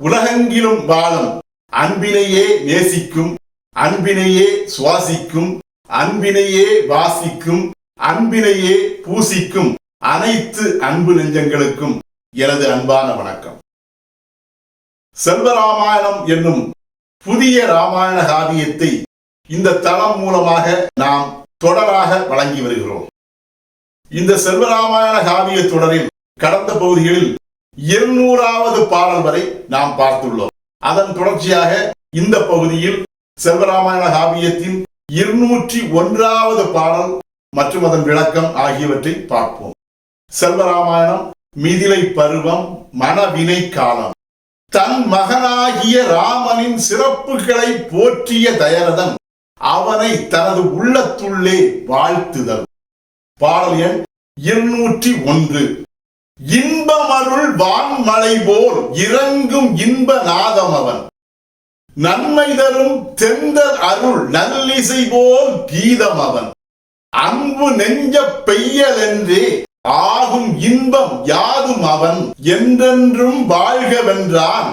உலகெங்கிலும் வாழும் அன்பினையே நேசிக்கும் அன்பினையே சுவாசிக்கும் அன்பினையே வாசிக்கும் அன்பினையே பூசிக்கும் அனைத்து அன்பு நெஞ்சங்களுக்கும் எனது அன்பான வணக்கம். செல்வராமாயணம் என்னும் புதிய ராமாயண காவியத்தை இந்த தளம் மூலமாக நாம் தொடராக வழங்கி வருகிறோம். இந்த செல்வராமாயண காவிய தொடரில் கடந்த பகுதிகளில் இருநூறாவது பாடல் வரை நாம் பார்த்துள்ளோம். அதன் தொடர்ச்சியாக இந்த பகுதியில் செல்வராமாயண காவியத்தின் இருநூற்றி ஒன்றாவது பாடல் மற்றும் அதன் விளக்கம் ஆகியவற்றை பார்ப்போம். செல்வராமாயணம் மிதிலை பருவம் மனவினை காலம். தன் மகனாகிய ராமனின் சிறப்புகளை போற்றிய தயரதன் அவனை தனது உள்ளத்துள்ளே வாழ்த்துதல். பாடல் எண் இருநூற்றி ஒன்று. அருள் வான்மலை போல் இறங்கும் இன்ப நாதம் அவன். நன்மை தரும் தெந்தர் அருள் நல்லிசை போல் கீதம் அவன். அன்பு நெஞ்ச பெய்யல் என்றே ஆகும் இன்பம் யாதும் அவன். என்றென்றும் வாழ்கவென்றான்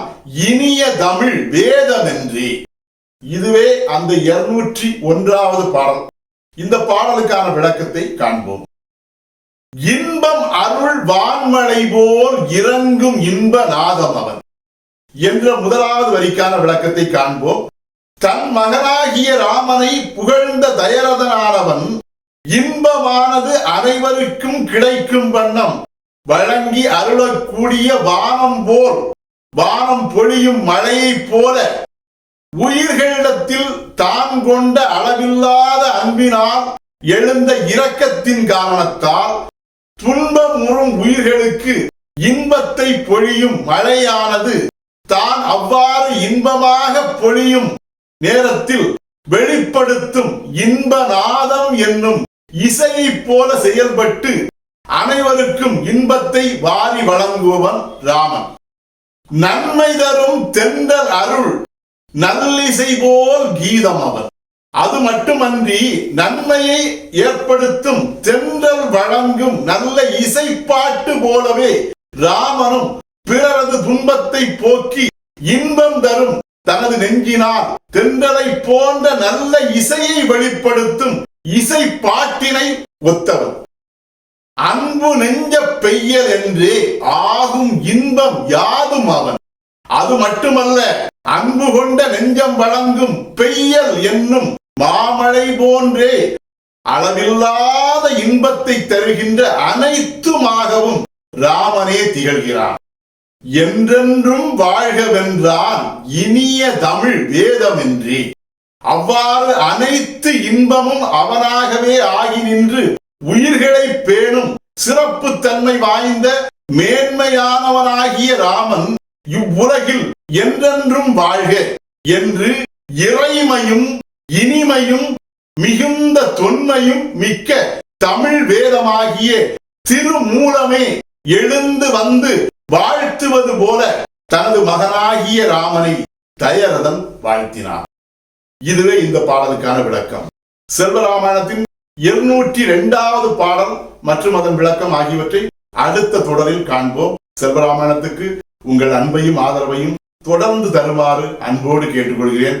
இனிய தமிழ் வேதமென்றே. இதுவே அந்த இருநூற்றி ஒன்றாவது பாடல். இந்த பாடலுக்கான விளக்கத்தை காண்போம். இன்பம் அருள் வான்மலை போல் இறங்கும் இன்ப நாதம் அவன். என்ற முதலாவது வரிக்கான விளக்கத்தை காண்போம். தன் மகனாகிய ராமனை புகழ்ந்த தயரதனானவன் இன்பமானது அனைவருக்கும் கிடைக்கும் வண்ணம். வழங்கி அருளக்கூடிய வானம் போல் வானம் பொழியும் மழையைப் போல உயிர்களிடத்தில் தான் கொண்ட அளவில்லாத அன்பினால் எழுந்த இரக்கத்தின் காரணத்தால் துன்பமுறும் உயிர்களுக்கு இன்பத்தை பொழியும் மழையானது. தான் அவ்வாறு இன்பமாக பொழியும் நேரத்தில் வெளிப்படுத்தும் இன்ப நாதம் என்னும் இசையைப் போல செயல்பட்டு அனைவருக்கும் இன்பத்தை வாரி வழங்குவன் ராமன். நன்மை தரும் தென்றல் அருள் நல்லிசை போல் கீதம் அவன். அது மட்டுமன்றி நன்மையை ஏற்படுத்தும் தென்றல் வழங்கும் நல்ல இசைப்பாட்டு போலவே ராமனும் பிறரது துன்பத்தை போக்கி இன்பம் தரும் தனது நெஞ்சினால் தென்றலை போன்ற நல்ல இசையை வெளிப்படுத்தும் இசை பாட்டினை ஒத்தவன். அன்பு நெஞ்ச பெய்யல் என்றே ஆகும் இன்பம் யாதும் அவன். அது மட்டுமல்ல அன்பு கொண்ட நெஞ்சம் வழங்கும் பெய்யல் என்னும் மாமழை போன்றே அளவில்லாத இன்பத்தை தருகின்ற அனைத்துமாகவும் ராமனே திகழ்கிறான். என்றென்றும் வாழ்கவென்றான் இனிய தமிழ் வேதமின்றி. அவ்வாறு அனைத்து இன்பமும் அவனாகவே ஆகி நின்று உயிர்களை பேணும் சிறப்பு தன்மை வாய்ந்த மேன்மையானவனாகிய ராமன் இவ்வுலகில் என்றென்றும் வாழ்க என்று இறைமையும் இனிமையும் மிகுந்த தொன்மையும் மிக்க தமிழ் வேதமாகிய திருமூலமே எழுந்து வந்து வாழ்த்துவது போல தனது மகனாகிய ராமனை தயரதன் வாழ்த்தினார். இதுவே இந்த பாடலுக்கான விளக்கம். செல்வராமாயணத்தின் இருநூற்றி இரண்டாவது பாடல் மற்றும் அதன் விளக்கம் ஆகியவற்றை அடுத்த தொடரில் காண்போம். செல்வராமாயணத்துக்கு உங்கள் அன்பையும் ஆதரவையும் தொடர்ந்து தருமாறு அன்போடு கேட்டுக்கொள்கிறேன்.